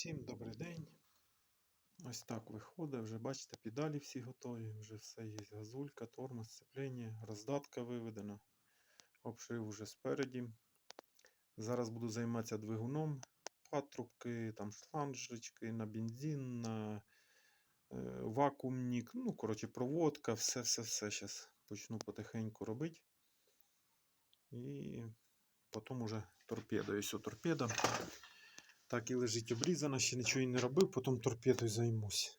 Всім добрий день. Ось так виходить. Вже бачите, педалі всі готові, вже все є. Газулька, тормоз, сцеплення, роздатка виведена. Обшив уже спереді. Зараз буду займатися двигуном, патрубки, там шланжечки на бензин, на е, вакуумник, ну, коротше, проводка, все-все-все. Зараз почну потихеньку робити. І потім уже торпеда. Ось торпеда. Так і лежить обрізана, ще нічого і не робив, потім торпедою займусь.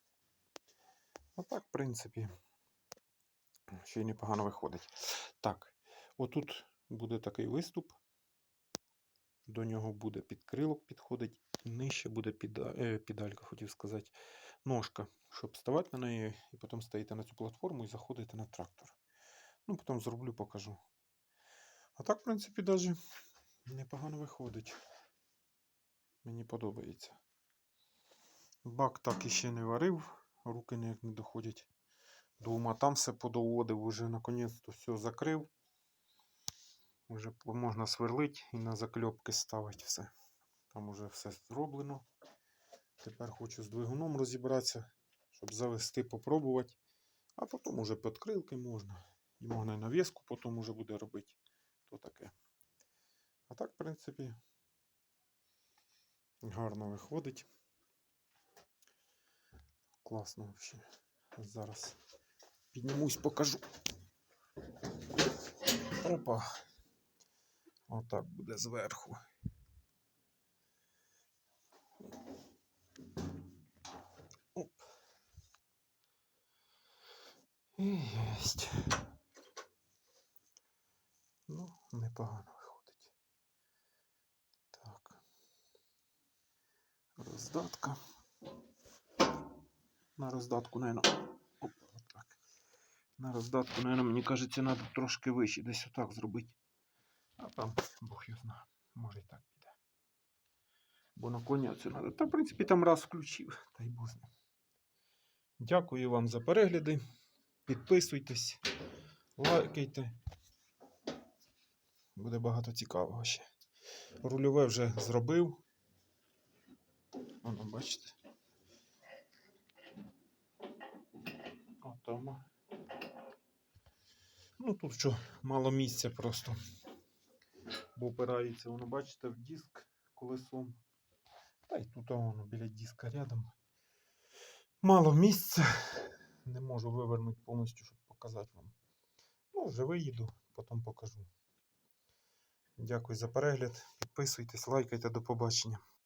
А так, в принципі, ще й непогано виходить. Так, отут буде такий виступ. До нього буде підкрилок підходить, і нижче буде піда... е, педалька, хотів сказати, ножка, щоб ставати на неї, і потім стоїти на цю платформу і заходити на трактор. Ну, потім зроблю, покажу. А так, в принципі, навіть непогано виходить. Мені подобається. Бак так іще не варив, руки ніяк не доходять до ума. Там все подоводив, уже наконець-то все закрив. Уже можна сверлити і на закльопки ставити все. Там уже все зроблено. Тепер хочу з двигуном розібратися, щоб завести, попробувати. А потім уже підкрилки можна. І можна і навіску потім уже буде робити. То таке. А так, в принципі, гарно виходить. Класно взагалі. Зараз піднімусь, покажу. Опа. Отак буде зверху. Оп. Єсть. Ну, непогано виходить. Так. Роздатка. На роздатку, отак. На роздатку, наверное, мені кажеться, треба трошки вище, десь отак зробити. А там Бог його знає. Може і так піде. Бо на коня це треба. Та, в принципі, там раз включив, та й ним. Дякую вам за перегляди. Підписуйтесь, лайкайте. Буде багато цікавого ще. Рульове вже зробив. Воно, бачите. Отома. Ну, тут що, мало місця просто. Бо опирається, воно, бачите, в диск колесом. Та й тут воно біля диска рядом. Мало місця. Не можу вивернути повністю, щоб показати вам. Ну, вже виїду, потім покажу. Дякую за перегляд. Підписуйтесь, лайкайте, до побачення.